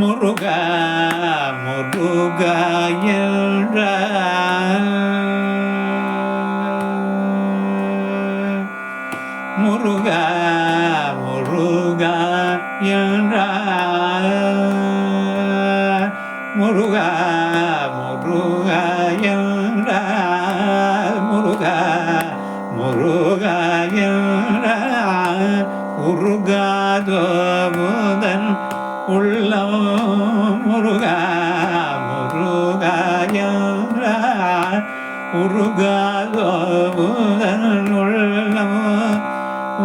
முருகா முருகா என்ற முருகா முருகா என்றார் முருகா முருகா என்றார் முருகா முருகா என்றார் உருகாதோ முதன் உள்ளம் முருகா முருகா என்றார் உருகாதோ முதன் உள்ளம்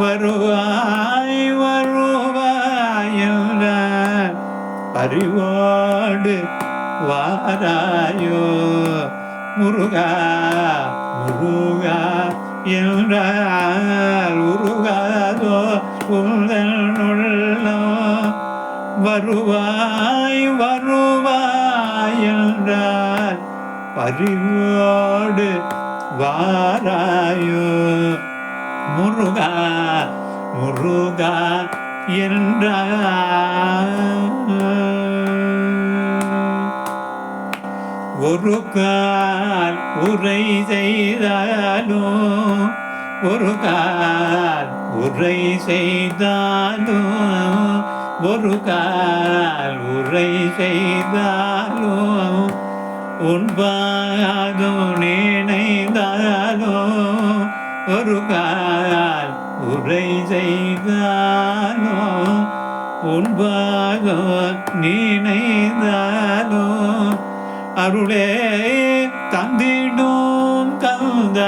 வருவாய் வருவாய் என்றார் அறிவோடு வாராயோ. முருகா முருகா என்றால் உருகாதோ. உள்ளம் வருவாய் வருவாய் என்றால் பரிவோடு வாராயோ. முருகா முருகா என்றால் ஒரு கால் உரை செய்தாலும் ஒரு கால் உரை செய்தாலும் ஒரு கால் உரை செய்தாலும் உண்பாதும் நினைந்தாலோ ஒரு கால் உரை செய்தாலோ உண்பாதும் நினைந்தாலோ அருளே தந்திடும் கந்த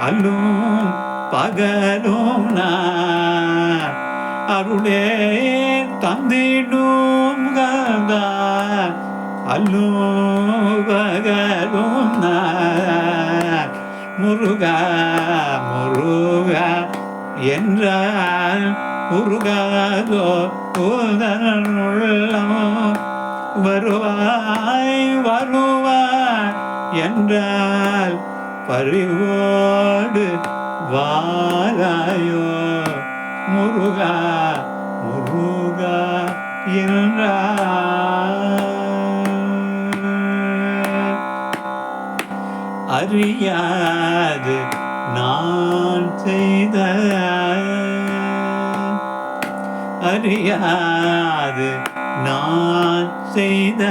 அல்லும் பகலும் நான். அருளே தந்திடும் கந்த அல்லும் பகலும் நான். முருகா முருகா என்றால் முருகாதோ உதனுள்ளமோ. வருவாய் வருவாய் என்றால் பறிவோடு வாராயோ. முருகா முருகா என்றார் அறியாது நான் செய்த அறியாது நான் செய்த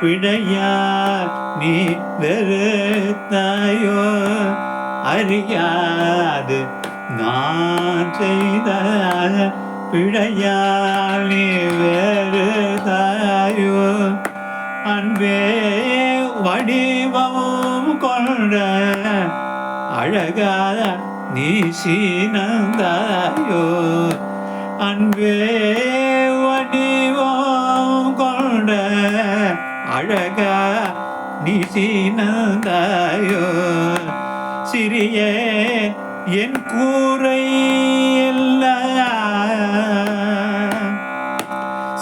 பிழையார் நீ வெறுத்தாயோ? அறியாது. நான் செய்த பிழையார் நீ வெறுத்தாயோ? அன்பே வடிவம் கொண்ட அழகாத நீ சீனந்தாயோ? அன்பே அழகா நீ சீனந்தாயோ. சிறிய என் கூரை எல்லாம்.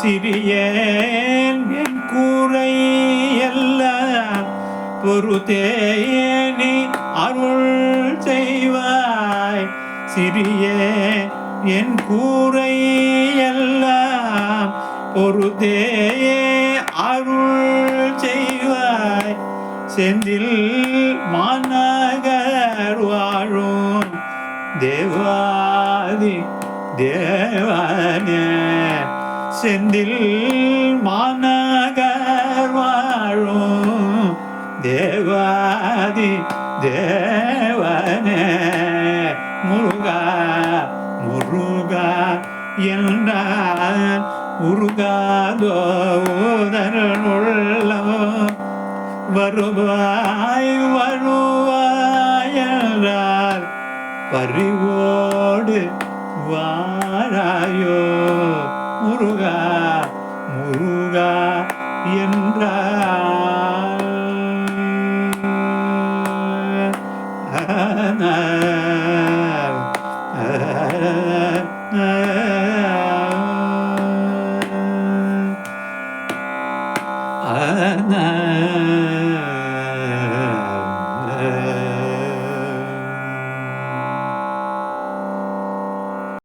சிறியேன் என் கூரை எல்லாம். பொறுத்தேனி அருள் செய்வாய். சிறிய என் கூரை எல்லாம். பொறுத்தேயே அருள் செய்வாய். செந்தில் மாநகர் வாழும் தேவாதி தேவனே. செந்தில் மாநகர் வாழும் தேவாதி தேவனே. முருகா முருகா என்றான் ഉറുകാതോ ഉദരനുള്ള வருவாய் வருவாயார் பறிவோடு வாராயோ முருகா முருகா என்றார் ஆ な